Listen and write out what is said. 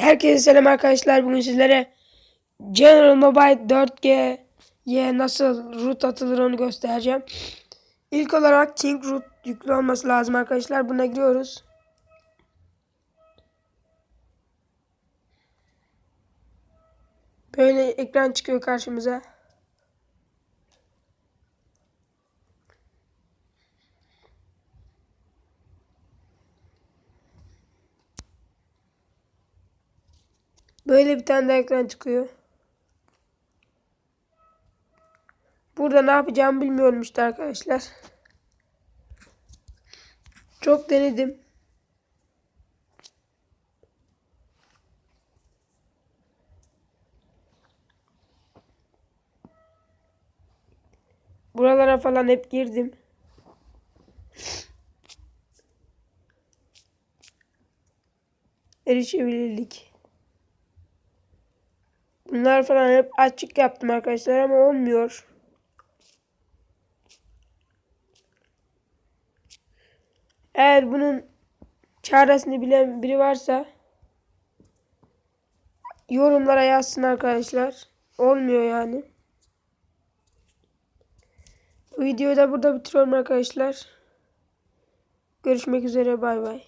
Herkese selam arkadaşlar. Bugün sizlere General Mobile 4G'ye nasıl root atılır onu göstereceğim. İlk olarak King root yüklü olması lazım arkadaşlar. Buna giriyoruz. Böyle ekran çıkıyor karşımıza. Böyle bir tane de ekran çıkıyor. Burada ne yapacağımı bilmiyorum işte arkadaşlar. Çok denedim. Buralara falan hep girdim. Erişebilirlik. Bunlar falan hep açık yaptım arkadaşlar ama olmuyor. Eğer bunun çaresini bilen biri varsa yorumlara yazsın arkadaşlar. Olmuyor yani. Bu videoyu da burada bitiriyorum arkadaşlar. Görüşmek üzere bay bay.